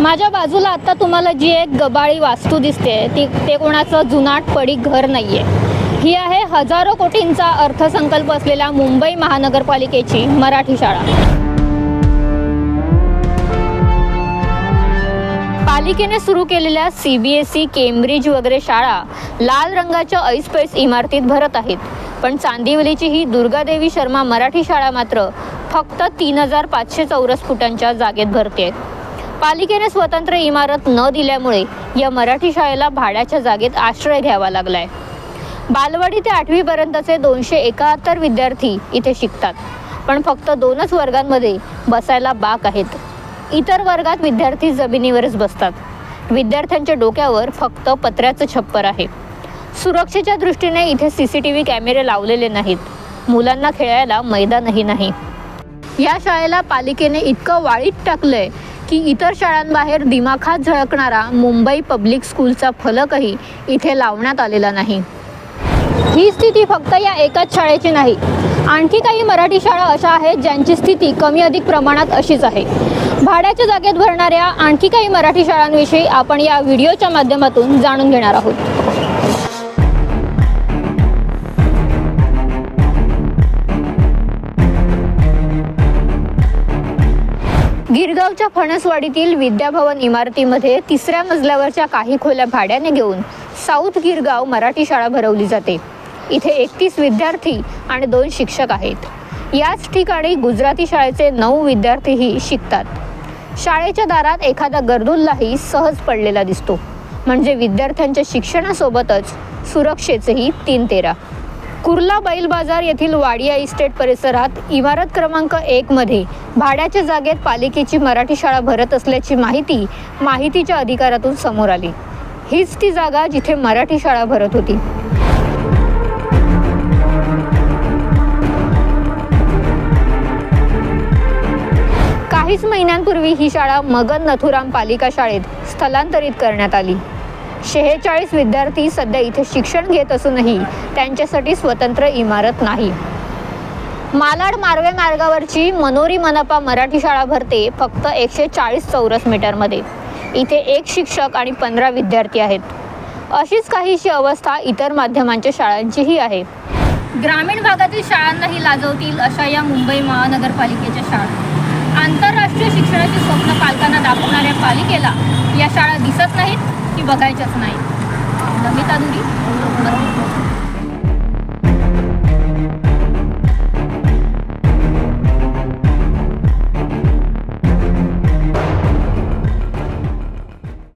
माझ्या बाजूला आता तुम्हाला जी एक गबाळी वास्तू दिसते ती ते कोणाचं जुनाट पडी घर नाहीये. ही आहे हजारो कोटींचा अर्थसंकल्प असलेल्या मुंबई महानगरपालिकेची मराठी शाळा. पालिकेने सुरू केलेल्या C B S E Cambridge वगैरे शाळा लाल रंगाच्या ऐसपैस इमारतीत भरत आहेत. पण चांदिवलीची ही दुर्गादेवी शर्मा मराठी शाळा मात्र फक्त तीन हजार पाचशे चौरस फुटांच्या जागेत भरते पालिकेने स्वतंत्र इमारत न दिल्यामुळे या मराठी शाळेला भाड्याच्या जागेत आश्रय घ्यावा लागलाय. बालवाडी ते आठवीपर्यंतचे दोनशे एकाहत्तर विद्यार्थी इथे शिकतात. पण फक्त दोनच वर्गांमध्ये बसायला बाक आहेत. इतर वर्गात विद्यार्थी जमिनीवरच बसतात. विद्यार्थ्यांच्या डोक्यावर फक्त पत्र्याचं छप्पर आहे. सुरक्षेच्या दृष्टीने इथे सी सी टी व्ही कॅमेरे लावलेले नाहीत. मुलांना खेळायला मैदानही नाही. या शाळेला पालिकेने इतकं वाळीत टाकलंय की इतर शाळांबाहेर दिमाखात झळकणारा मुंबई पब्लिक स्कूलचा फलकही इथे लावण्यात आलेला नाही. ही स्थिती फक्त या एकाच शाळेची नाही. आणखी काही मराठी शाळा अशा आहेत ज्यांची स्थिती कमी अधिक प्रमाणात अशीच आहे. भाड्याच्या जागेत भरणाऱ्या आणखी काही मराठी शाळांविषयी आपण या व्हिडिओच्या माध्यमातून जाणून घेणार आहोत. गिरगावच्या फणसवाडीतील विद्याभवन इमारतीमध्ये तिसऱ्या मजल्यावरच्या काही खोल्या भाड्याने घेऊन साऊथ गिरगाव मराठी शाळा भरवली जाते. इथे एकतीस विद्यार्थी आणि दोन शिक्षक आहेत. याच ठिकाणी गुजराती शाळेचे नऊ विद्यार्थीही शिकतात. शाळेच्या दारात एखादा गर्दुल्लाही सहज पडलेला दिसतो. म्हणजे विद्यार्थ्यांच्या शिक्षणासोबतच सुरक्षेचेही तीन तेरा. कुर्ला बैल बाजार येथील वाडिया इस्टेट परिसरात इमारत क्रमांक एक मध्ये भाड्याच्या जागेत पालिकेची मराठी शाळा भरत असल्याची माहिती माहितीच्या अधिकारातून समोर आली. हीच ती जागा जिथे मराठी शाळा भरत होती. काहीच महिन्यांपूर्वी ही शाळा मगन नथुराम पालिका शाळेत स्थलांतरित करण्यात आली. शेहेचाळीस विद्यार्थी सध्या इथे शिक्षण घेत असूनही त्यांच्यासाठी स्वतंत्र इमारत नाही. मालाड मार्वे मार्गावरची मनोरी मनपा मराठी शाळा भरते फक्त एकशे चाळीस चौरस मीटरमध्ये. इथे एक शिक्षक आणि पंधरा विद्यार्थी आहेत. अशीच काहीशी अवस्था इतर माध्यमांच्या शाळांचीही आहे. ग्रामीण भागातील शाळांनाही लाजवतील अशा या मुंबई महानगरपालिकेच्या शाळा. आंतर राबवणाऱ्या पालिकेला या शाळा दिसत नाहीत की बघायच्याच नाहीत. नमिता दुरी